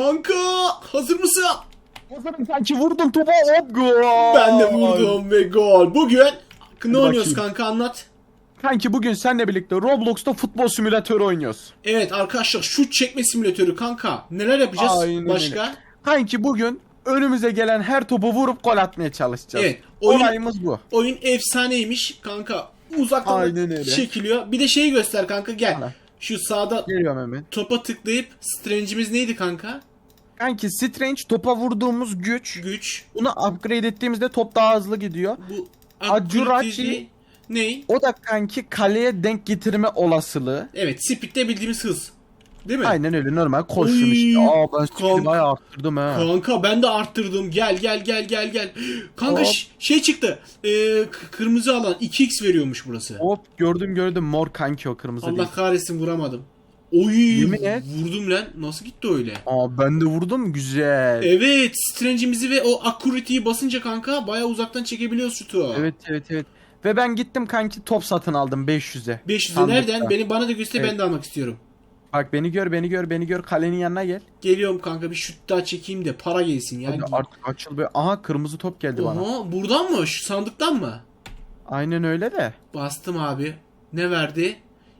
Kanka hazır mısın? Hazırım sanki vurdum topa hop gol. Ben de vurdum ve gol. Bugün ne oynuyoruz bakayım. kanka anlat. Kanki bugün seninle birlikte Roblox'ta futbol simülatörü oynuyoruz. Evet arkadaşlar şut çekme simülatörü kanka. Neler yapacağız Aynen başka? öyle. Kanki bugün önümüze gelen her topu vurup gol atmaya çalışacağız. Evet, oyun- Olayımız bu. Oyun efsaneymiş kanka. Uzaktan Aynen öyle. çekiliyor. Bir de şeyi göster kanka gel. Hala. Şu sağda Geliyorum hemen. topa tıklayıp strange'imiz neydi kanka? Kanki Strange topa vurduğumuz güç. Güç. Bunu upgrade ettiğimizde top daha hızlı gidiyor. Bu Acurachi- Ney? O da kanki kaleye denk getirme olasılığı. Evet speed'de bildiğimiz hız. Değil mi? Aynen öyle normal koşun Oy, işte. Aa ben kanka. bayağı arttırdım ha. Kanka ben de arttırdım. Gel gel gel gel gel. Kanka Hop. şey çıktı. Ee, kırmızı alan 2x veriyormuş burası. Hop gördüm gördüm mor kanki o kırmızı Allah değil. kahretsin vuramadım. Oy Yemin et. vurdum lan. Nasıl gitti öyle? Aa ben de vurdum güzel. Evet, Strange'imizi ve o Accurate'yi basınca kanka bayağı uzaktan çekebiliyoruz şutu. Evet evet evet. Ve ben gittim kanki top satın aldım 500'e. 500'e Sandıkta. nereden? Beni bana da göster ben Evet. de almak istiyorum. Bak beni gör beni gör beni gör kalenin yanına gel. Geliyorum kanka bir şut daha çekeyim de para gelsin ya. Hadi artık açıl be. Aha kırmızı top geldi bana. Oha buradan mı? Şu sandıktan mı? Aynen öyle de. Bastım abi. Ne verdi?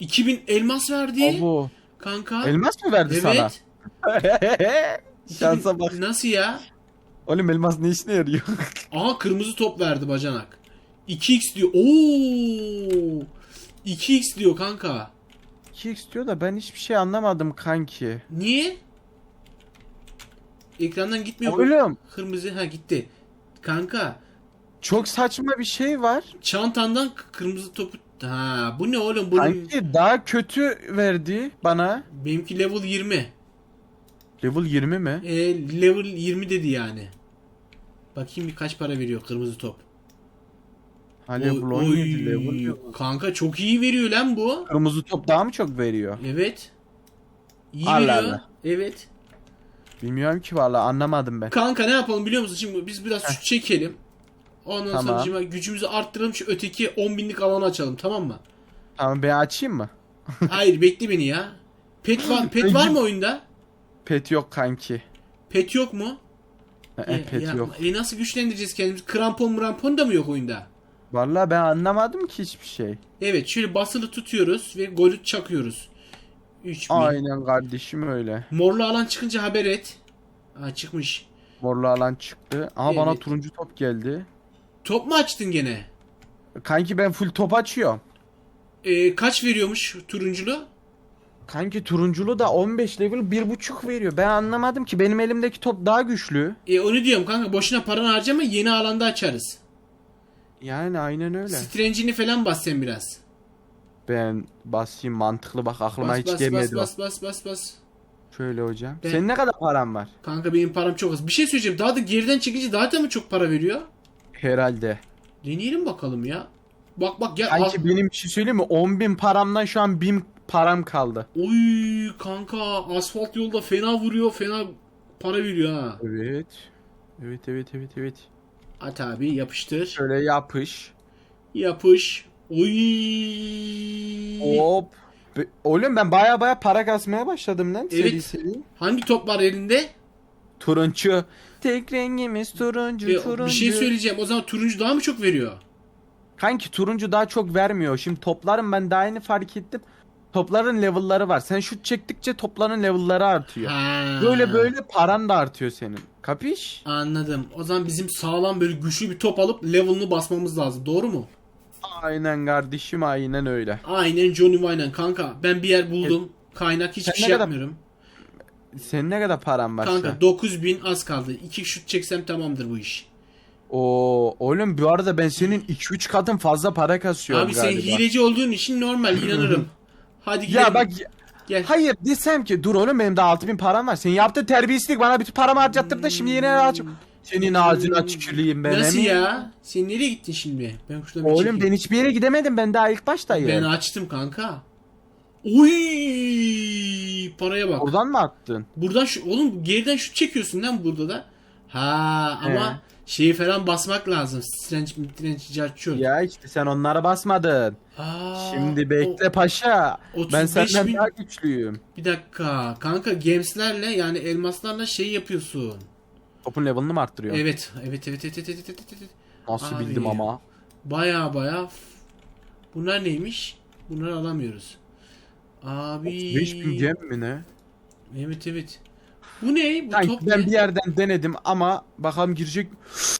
2000 elmas verdi. Abo. Kanka. Elmas mı verdi sana? Evet. Şansa bak. Nasıl ya? Oğlum elmas ne işine yarıyor? Aha kırmızı top verdi bacanak. 2x diyor. Oo! 2x diyor kanka. 2x diyor da ben hiçbir şey anlamadım kanki. Niye? Ekrandan gitmiyor bu. Oğlum Kırmızı ha gitti. Kanka çok saçma bir şey var. çantandan kırmızı topu ha bu ne oğlum bunun Kanki daha kötü verdi bana. benimki level 20. Level 20 mi? E, level 20 dedi yani. Bakayım bir kaç para veriyor kırmızı top. Ha level Oy, 17 level yok. Kanka çok iyi veriyor lan bu. Kırmızı top daha mı çok veriyor? Evet. İyi Allah veriyor. Allah. Evet. Bilmiyorum ki valla anlamadım ben. Kanka ne yapalım biliyor musun? Şimdi biz biraz şut çekelim. Ondan sonra Tamam. şimdi gücümüzü arttıralım şu öteki 10 binlik alanı açalım tamam mı? Tamam ben açayım mı? Hayır bekle beni ya. Pet var, pet var mı oyunda? Pet yok kanki. Pet yok mu? E, E, pet ya- yok. E nasıl güçlendireceğiz kendimizi? Krampon mrampon da mı yok oyunda? Valla ben anlamadım ki hiçbir şey. Evet şöyle basılı tutuyoruz ve golü çakıyoruz. 3000. Aynen kardeşim öyle. Morlu alan çıkınca haber et. Aa çıkmış. Morlu alan çıktı. Aha bana Evet. turuncu top geldi. Top mu açtın gene? Kanki ben full top açıyorum. E, kaç veriyormuş turunculu? Kanki turunculu da 15 level 1.5 veriyor. Ben anlamadım ki benim elimdeki top daha güçlü. E onu diyorum kanka boşuna paranı harcama yeni alanda açarız. Yani aynen öyle. Strange'ini falan bas sen biraz. Ben basayım mantıklı bak aklıma Bas hiç bas gelmedi. bas bas bas bas bas. Şöyle hocam. Ben- Senin ne kadar paran var? Kanka benim param çok az. Bir şey söyleyeceğim. Daha da geriden çekince daha da mı çok para veriyor? Herhalde. Deneyelim bakalım ya. Bak bak gel. al. Kanki benim bir şey söyleyeyim mi? 10.000 paramdan şu an 1000 param kaldı. Oy kanka asfalt yolda fena vuruyor fena para veriyor ha. Evet. Evet evet evet evet. At abi yapıştır. Şöyle yapış. Yapış. Oy. Hop. Oğlum ben baya baya para kasmaya başladım lan. Seri Evet. seri. Hangi top var elinde? Turuncu. Tek rengimiz turuncu E, turuncu. bir şey söyleyeceğim. O zaman turuncu daha mı çok veriyor? Kanki turuncu daha çok vermiyor. Şimdi topların ben daha yeni fark ettim. Topların level'ları var. Sen şut çektikçe topların level'ları artıyor. Ha. Böyle böyle paran da artıyor senin. Kapiş? Anladım. O zaman bizim sağlam böyle güçlü bir top alıp level'ını basmamız lazım. Doğru mu? Aynen kardeşim aynen öyle. Aynen Johnny Wayne'ın kanka. Ben bir yer buldum. Kaynak hiçbir Sen şey kadar- yapmıyorum. Senin ne kadar paran var şu Kanka an? 9000 az kaldı. 2 şut çeksem tamamdır bu iş. Oo, oğlum bu arada ben senin 2-3 katın fazla para kasıyorum Abi sen galiba. hileci olduğun için normal inanırım. Hadi gidelim. Ya bak Gel. hayır desem ki dur oğlum benim de 6000 param var. Senin yaptığın terbiyesizlik bana bütün paramı harcattırdı da şimdi yine aç. Senin ağzına tüküreyim ben. Nasıl emin. ya? Sen nereye gittin şimdi? Ben şuradan bir Oğlum çekeyim. ben hiçbir yere gidemedim ben daha ilk baştayım. Ben açtım kanka. Oy! Paraya bak. Buradan mı attın? Buradan şu oğlum geriden şut çekiyorsun lan burada da. Ha ama He. Şeyi falan basmak lazım. Strange, strange, carçurt. Ya işte sen onlara basmadın. Aa, Şimdi bekle paşa. Ben 35 senden bin- daha güçlüyüm. o- bir dakika. Kanka gemslerle yani elmaslarla şey yapıyorsun. Topun level'ını mı arttırıyorsun? Evet. Evet evet evet evet evet evet. evet. Nasıl Abi. bildim ama. Baya baya. Bunlar neymiş? Bunları alamıyoruz. Abi. 5000 gem mi ne? Evet evet. Bu ne? Bu Kanki top ben ne? bir yerden denedim ama bakalım girecek.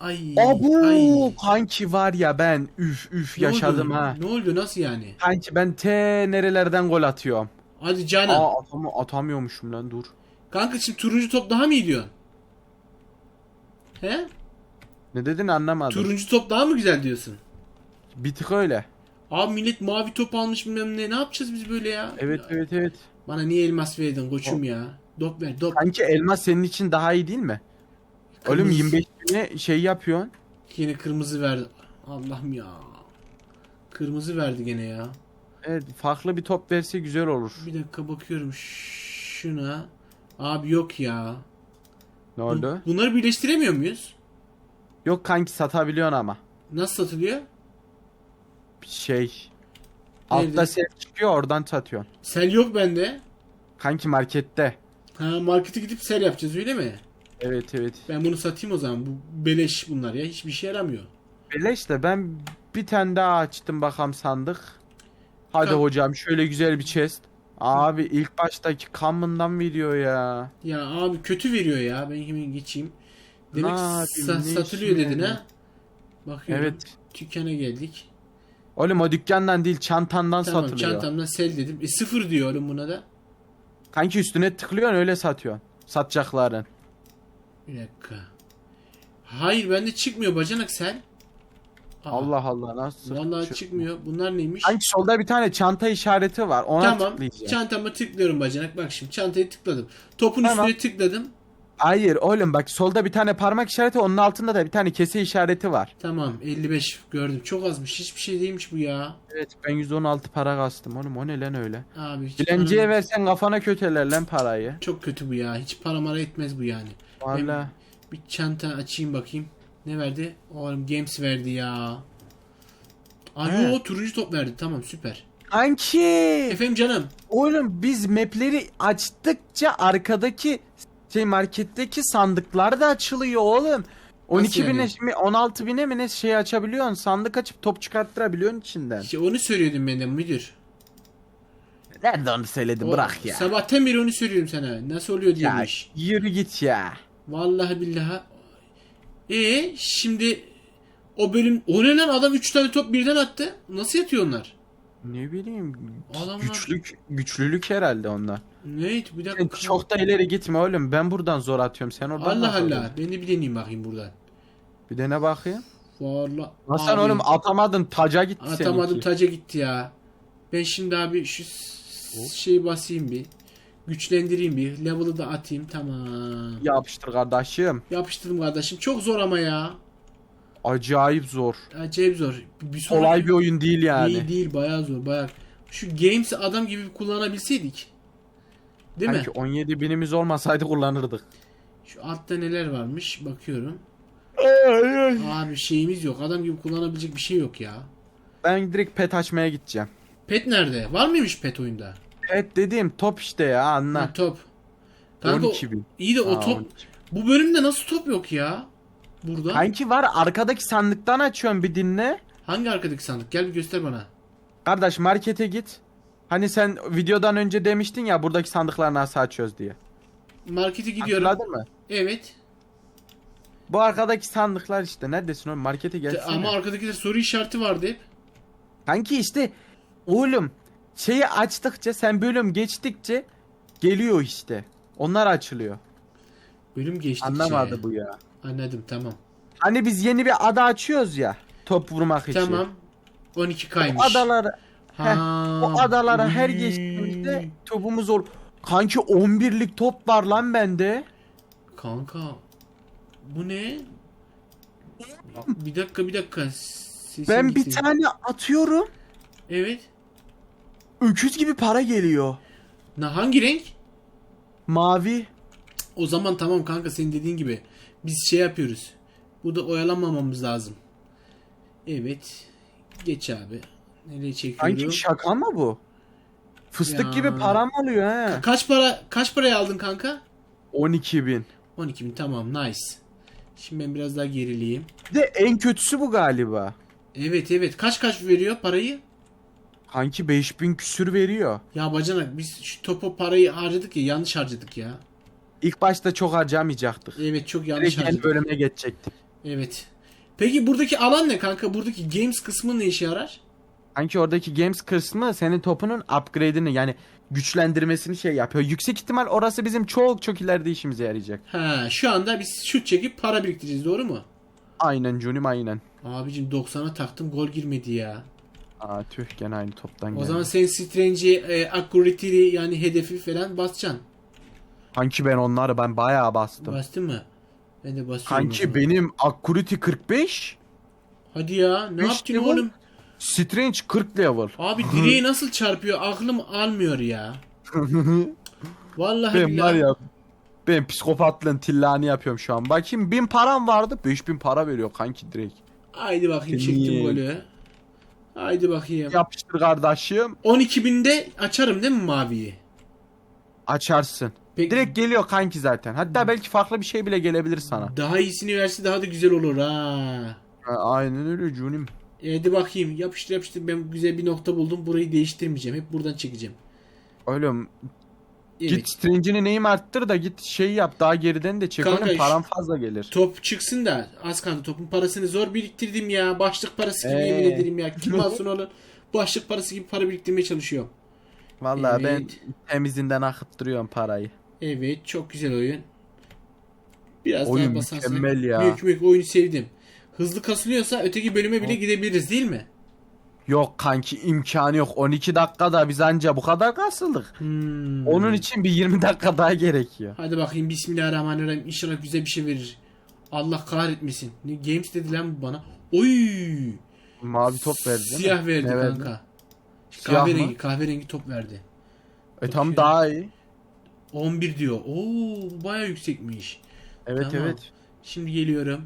Ay. Abu ay. kanki var ya ben üf üf Ne yaşadım oldu? ha. Ne oldu? Nasıl yani? Kanki ben te nerelerden gol atıyorum. Hadi canım. Aa atam atamıyormuşum lan dur. Kanka şimdi turuncu top daha mı iyi diyorsun? He? Ne dedin anlamadım. Turuncu top daha mı güzel diyorsun? Bir tık öyle. Abi millet mavi top almış bilmem ne. Ne yapacağız biz böyle ya? Evet evet evet. Bana niye elmas verdin koçum ya? Dop ver dop. Kanki elmas senin için daha iyi değil mi? Oğlum Kırmızı- 25 bine şey yapıyorsun. Yine kırmızı verdi. Allah'ım ya. Kırmızı verdi gene ya. Evet farklı bir top verse güzel olur. Bir dakika bakıyorum şuna. Abi yok ya. Ne Bu- oldu? Bunları birleştiremiyor muyuz? Yok kanki satabiliyorsun ama. Nasıl satılıyor? Şey. Nerede? Altta ses çıkıyor oradan satıyorsun. Sel yok bende. Kanki markette. Ha markete gidip sel yapacağız öyle mi? Evet evet. Ben bunu satayım o zaman. Bu beleş bunlar ya. Hiçbir şey yaramıyor. Öyle işte ben bir tane daha açtım bakalım sandık. Hadi Kan- hocam şöyle güzel bir chest. Abi ilk baştaki common'dan veriyor ya. Ya abi kötü veriyor ya. Ben hemen geçeyim. Demek Ne sa- satılıyor dedin yani? ha. Bakıyorum. Evet. Dükkana geldik. Oğlum o dükkandan değil çantandan Tamam satılıyor. çantamdan sel dedim. E sıfır diyor oğlum buna da. Kanki üstüne tıklıyorsun öyle satıyorsun. Satacakların. Bir dakika. Hayır bende çıkmıyor bacanak sel. Aa, Allah Allah nasıl? Vallahi çıkmıyor. Bunlar neymiş? Kanki solda bir tane çanta işareti var. Ona tamam. tıklayacaksın. Çantama tıklıyorum bacanak. Bak şimdi çantayı tıkladım. Topun Tamam. üstüne tıkladım. Hayır oğlum bak solda bir tane parmak işareti onun altında da bir tane kese işareti var. Tamam 55 gördüm. Çok azmış. Hiçbir şey değilmiş bu ya. Evet ben 116 para kastım oğlum o ne lan öyle. Abi hiç Dilenciye param- versen kafana köteler lan parayı. Çok kötü bu ya. Hiç para mara etmez bu yani. Valla. Bir çanta açayım bakayım. Ne verdi? Oğlum Games verdi ya. Aa He. yo, turuncu top verdi. Tamam süper. Kanki. Efendim canım. Oğlum biz mapleri açtıkça arkadaki şey marketteki sandıklar da açılıyor oğlum. 12 bine yani? şimdi 16 bine mi ne şey açabiliyorsun sandık açıp top çıkarttırabiliyorsun içinden. İşte onu söylüyordum ben de müdür. Nerede onu söyledi O- bırak ya. Sabahtan beri onu söylüyorum sana. Nasıl oluyor Ya diyormuş. yürü git ya. Vallahi billahi. E şimdi o bölüm o ne lan adam 3 tane top birden attı. Nasıl yatıyor onlar? Ne bileyim Adamlar- güçlük güçlülük herhalde onlar. Ne? Bir dakika. çok da ileri gitme oğlum ben buradan zor atıyorum sen oradan Allah nasıl Allah. Ben de bir deneyeyim bakayım buradan. Bir de ne bakayım. Sen Abi, oğlum atamadın taca gitti Atamadım seninki. taca gitti ya. Ben şimdi abi şu s- şeyi basayım bir. Güçlendireyim bir. Level'ı da atayım. Tamam. Yapıştır kardeşim. Yapıştırdım kardeşim. Çok zor ama ya. Acayip zor. Acayip zor. Bir sonraki- Kolay bir oyun değil yani. Değil değil bayağı zor bayağı. Şu Games'i adam gibi kullanabilseydik. Değil mi? Sanki 17 binimiz olmasaydı kullanırdık. Şu altta neler varmış bakıyorum. Abi şeyimiz yok. Adam gibi kullanabilecek bir şey yok ya. Ben direkt pet açmaya gideceğim. Pet nerede? Var mıymış pet oyunda? Pet dediğim top işte ya Ha, anla. top. Kanka, 12 bin. iyi de o Aa, top. 12. Bu bölümde nasıl top yok ya? Burada. Kanki var arkadaki sandıktan açıyorum bir dinle. Hangi arkadaki sandık? Gel bir göster bana. Kardeş markete git. Hani sen videodan önce demiştin ya buradaki sandıkları nasıl açıyoruz diye. Markete gidiyorum. Hatırladın mı? Evet. Bu arkadaki sandıklar işte. Neredesin oğlum? Markete gelsene. Ama arkadaki de soru işareti vardı hep. Kanki işte oğlum şeyi açtıkça sen bölüm geçtikçe geliyor işte. Onlar açılıyor. Bölüm geçtikçe. Anlamadı bu ya. Anladım tamam. Hani biz yeni bir ada açıyoruz ya. Top vurmak için. Tamam. 12 kaymış. Adaları, Ha. o adalara her geçtiğimizde topumuz ol. Kanki 11'lik top var lan bende. Kanka. Bu ne? Bir dakika bir dakika. Sesin Ben bir gitti. tane atıyorum. Evet. Öküz gibi para geliyor. Na hangi renk? Mavi. O zaman tamam kanka senin dediğin gibi. Biz şey yapıyoruz. Burada oyalanmamamız lazım. Evet. Geç abi. Nereye çekiyorum? Sanki şaka mı bu? Fıstık Ya. gibi param oluyor he. Kaç para kaç paraya aldın kanka? 12 bin. 12 bin tamam nice. Şimdi ben biraz daha gerileyeyim. Bir de en kötüsü bu galiba. Evet evet kaç kaç veriyor parayı? Kanki 5000 küsür veriyor. Ya bacanak biz şu topu parayı harcadık ya yanlış harcadık ya. İlk başta çok harcamayacaktık. Evet çok yanlış Direkt yeni harcadık. bölüme geçecektik. Evet. Peki buradaki alan ne kanka? Buradaki games kısmı ne işe yarar? Kanki oradaki games kısmı senin topunun upgrade'ini yani güçlendirmesini şey yapıyor. Yüksek ihtimal orası bizim çok çok ileride işimize yarayacak. Ha, şu anda biz şut çekip para biriktireceğiz doğru mu? Aynen Junim aynen. Abicim 90'a taktım gol girmedi ya. Aa tüh gene aynı toptan O geldi. zaman sen Strange'i e, accurate'i yani hedefi falan basacaksın. Kanki ben onları ben bayağı bastım. Bastın mı? Ben de basıyorum. o Kanki benim Accuracy 45, Hadi ya ne yaptın oğlum? Strange 40 level. Abi direği nasıl çarpıyor aklım almıyor ya. Vallahi ben billahi. var ya ben psikopatlığın tillani yapıyorum şu an. Bakayım 1000 param vardı 5000 para veriyor kanki direkt. Haydi bakayım çektim golü. Haydi bakayım. Yapıştır kardeşim 12 binde açarım değil mi maviyi? açarsın. Peki, Direkt geliyor kanki zaten. Hatta belki farklı bir şey bile gelebilir sana. daha iyisini verse daha da güzel olur ha. Ha, Aynen öyle Junim. E, Hadi bakayım yapıştır yapıştır ben güzel bir nokta buldum burayı değiştirmeyeceğim hep buradan çekeceğim. Oğlum Evet. git Strange'ini neyim arttır da git şey yap daha geriden de çek Kanka oğlum şu- param fazla gelir. Top çıksın da az kaldı topun parasını zor biriktirdim ya başlık parası gibi Ee. yemin ederim ya kim alsın onu başlık parası gibi para biriktirmeye çalışıyorum. Vallahi ben Evet. temizinden akıttırıyorum parayı. Evet çok güzel oyun. Biraz Oyun daha basarsak. mükemmel ya. Büyük büyük oyunu sevdim. Hızlı kasılıyorsa öteki bölüme bile gidebiliriz değil mi? Yok kanki imkanı yok. 12 dakikada biz anca bu kadar kasıldık. Hmm. Onun için bir 20 dakika daha gerekiyor. Hadi bakayım Bismillahirrahmanirrahim. İnşallah güzel bir şey verir. Allah kahretmesin. Ne games dedi lan bu bana. Oy! Mavi top verdi değil mi? Siyah verdi Ne kanka. Siyah kahverengi, mı? kahverengi top verdi. E tam Bakıyorum. daha iyi. 11 diyor. Oo, bu baya yüksekmiş. Evet Tamam. evet. Şimdi geliyorum.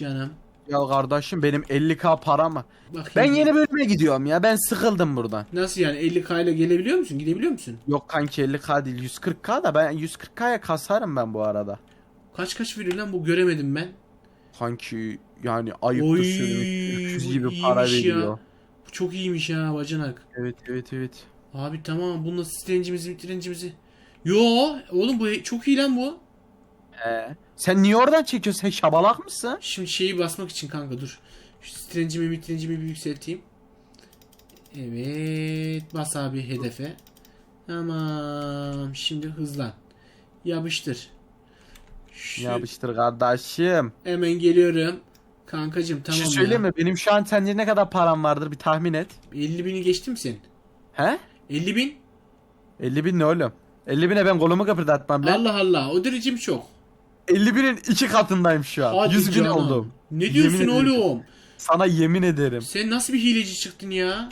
Canım. Ya kardeşim benim 50k param var. Bakayım. Ben yeni bölüme gidiyorum ya. Ben sıkıldım buradan. Nasıl yani 50k ile gelebiliyor musun? Gidebiliyor musun? Yok kanki 50k değil 140k da ben 140k'ya kasarım ben bu arada. Kaç kaç veriyor lan bu göremedim ben. Kanki yani ayıptır Oy, söylemek. 300 bu gibi para iyiymiş ya. veriyor. Bu çok iyiymiş ha bacanak. Evet evet evet. Abi tamam bununla strencimizi strencimizi. Yo oğlum bu çok iyi lan bu. Ee, sen niye oradan çekiyorsun? Sen şabalak mısın? Şimdi şeyi basmak için kanka dur. Şu strencimi mitrencimi bir yükselteyim. Evet bas abi hedefe. Tamam şimdi hızlan. Yapıştır. Şu, Yapıştır kardeşim. Hemen geliyorum. Kankacım Bir tamam şey ya. söyleyeyim mi? Benim şu an sence ne kadar param vardır bir tahmin et. 50 bini geçti mi sen? He? 50 bin? 50 bin ne oğlum? 50 bine ben kolumu kıpırdatmam lan. Allah Allah o derecem çok. 50 binin iki katındayım şu an. Hadi 100 bin canım. oldum. Ne diyorsun Yemin ederim. oğlum? Sana yemin ederim. Sen nasıl bir hileci çıktın ya?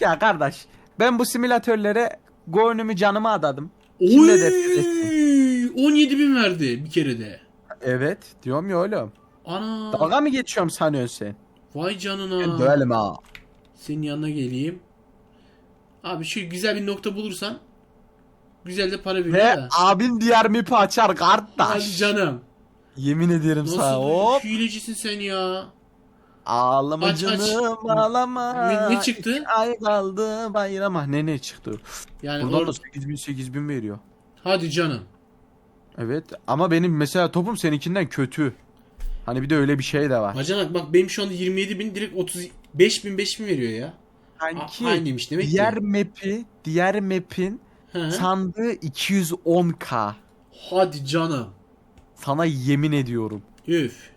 Ya kardeş ben bu simülatörlere gönlümü canımı adadım. Kimle Oy! defter 17 bin verdi bir kere de. Evet diyorum ya oğlum. Ana. Dalga mı geçiyorum sanıyorsun sen? Vay canına. Ben dövelim ha. Senin yanına geleyim. Abi şu güzel bir nokta bulursan güzel de para veriyor Ve ya. abin diğer mipi açar Hadi kardeş. canım. Yemin ederim sana Nasıl hop. bir hilecisin sen ya? Ağlama Aç, aç. canım ağlama. Ne- ne çıktı? İki ay kaldı bayrama. Ne ne çıktı? Yani Buradan or- da 8000 8000 veriyor. hadi canım. Evet ama benim mesela topum seninkinden kötü. Hani bir de öyle bir şey de var. Bacanak bak benim şu anda 27 bin direkt 35 bin 5 bin veriyor ya. A- aynıymış demek diğer ki. map'i, diğer map'in Sandığı 210k. Hadi canım. Sana yemin ediyorum. Üf.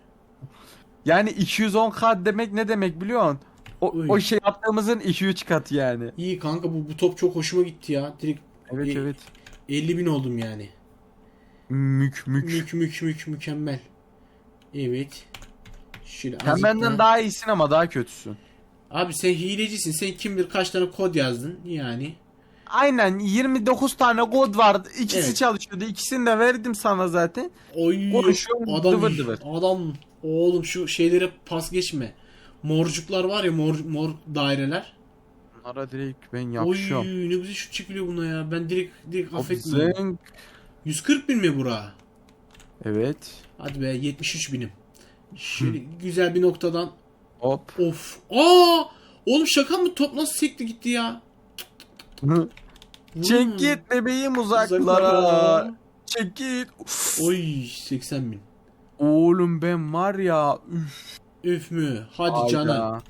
Yani 210k demek ne demek biliyor musun? O, Uy. o şey yaptığımızın 2-3 katı yani. İyi kanka bu, bu top çok hoşuma gitti ya. Direkt Evet E- evet. 50 bin oldum yani. Mük mük. Mük mük mük mükemmel. Evet. Şöyle Sen azıcık benden daha- daha iyisin ama daha kötüsün. Abi sen hilecisin. Sen kim bilir kaç tane kod yazdın yani. Aynen 29 tane kod vardı. İkisi Evet. çalışıyordu. İkisini de verdim sana zaten. Oy adam dıvır dıvır. adam oğlum şu şeylere pas geçme. Morcuklar var ya mor mor daireler. Bunlara direkt ben Oy yapışıyorum. ne güzel şut çekiliyor buna ya. Ben direkt direkt Hop, affetmiyorum. zınk. 140 bin mi bura? Evet. Hadi be 73 binim. Şöyle güzel bir noktadan Hop. of. Aa! Oğlum şaka mı? Top nasıl sekti gitti ya? Hmm. Çek git bebeğim uzaklara. Çek git. Uf. Oy 80 bin. Oğlum ben var ya. Üf. Üf mü? Hadi Hayda. canım.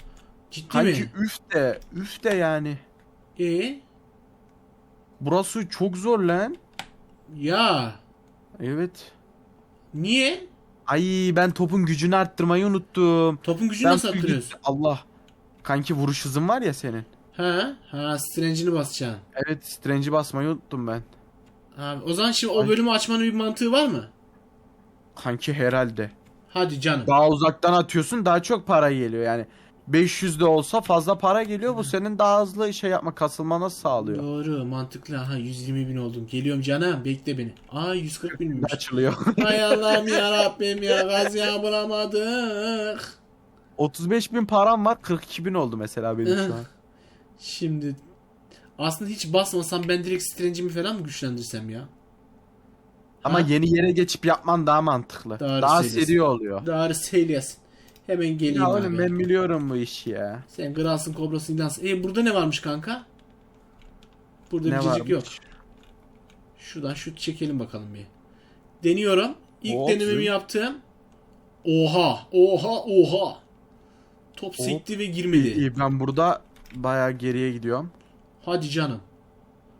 Ciddi Kanki mi? üf de. Üf de yani. E Burası çok zor lan. ya Evet. niye? Ay ben topun gücünü arttırmayı unuttum. Topun gücünü Ben nasıl arttırıyorsun? Allah. Kanki vuruş hızın var ya senin. Ha? Ha strange'ini basacaksın. Evet Strange'i basmayı unuttum ben. Abi, o zaman şimdi o bölümü açmanın bir mantığı var mı? Kanki herhalde. Hadi canım. Daha uzaktan atıyorsun daha çok para geliyor yani. 500 de olsa fazla para geliyor bu senin daha hızlı şey yapma kasılmana sağlıyor. Doğru mantıklı. Ha 120 bin oldum. Geliyorum canım bekle beni. Aa 140 binmiş. Açılıyor. Hay Allah'ım ya Rabbim ya gaz bulamadık. 35 bin param var 42 bin oldu mesela benim şu an. Şimdi aslında hiç basmasam ben direkt strange'imi falan mı güçlendirsem ya? Ama Ha? yeni yere geçip yapman daha mantıklı. Doğru daha söylüyorsun. seri oluyor. Doğru söylüyorsun. Hemen geleyim Ya abi. oğlum ben biliyorum bu işi ya. Sen kralsın kobrasın ilansın. E burada ne varmış kanka? Burada Ne bir cacık yok. Şuradan şut çekelim bakalım bir. Deniyorum. İlk Hop, denememi yaptım. Oha, oha, oha. Top Hop. sekti ve girmedi. iyi, ben burada bayağı geriye gidiyorum. Hadi canım.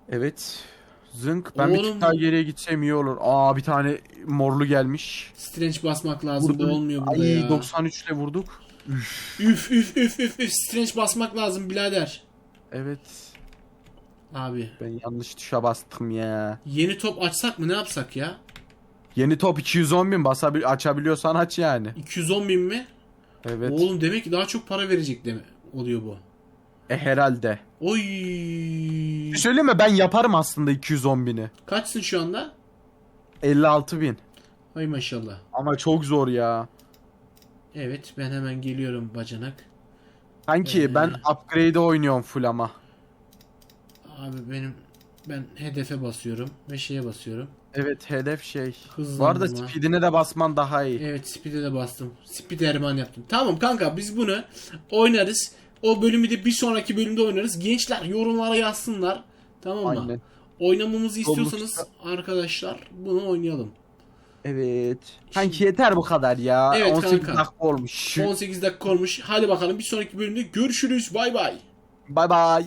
Evet. Zınk. Ben bir Oğlum. tık daha geriye gitsem iyi olur. Aa bir tane morlu gelmiş. Strange basmak lazım. Vurdum. olmuyor burada Ay ya. 93 ile vurduk. Üf üf üf üf üf. Strange basmak lazım birader. Evet. Abi. Ben yanlış tuşa bastım ya. Yeni top açsak mı ne yapsak ya? Yeni top 210 bin basabil açabiliyorsan aç yani. 210 bin mi? Evet. Oğlum demek ki daha çok para verecek deme oluyor bu. E herhalde. Oy. Bir şey söyleyeyim mi ben yaparım aslında 210 bini. Kaçsın şu anda? 56 bin. Ay maşallah. Ama çok zor ya. Evet ben hemen geliyorum bacanak. Kanki Ee. ben upgrade'e oynuyorum full ama. Abi benim ben hedefe basıyorum ve şeye basıyorum. Evet hedef şey. Hızlandırma. Bu arada speedine de basman daha iyi. Evet speed'e de bastım. Speed erman yaptım. Tamam kanka biz bunu oynarız. O bölümü de bir sonraki bölümde oynarız. Gençler yorumlara yazsınlar. Tamam mı? Aynen. Oynamamızı istiyorsanız arkadaşlar bunu oynayalım. Evet. Kanki yeter bu kadar ya. Evet 18 kanka. dakika olmuş. 18 dakika olmuş. Hadi bakalım bir sonraki bölümde görüşürüz. Bay bay. Bay bay.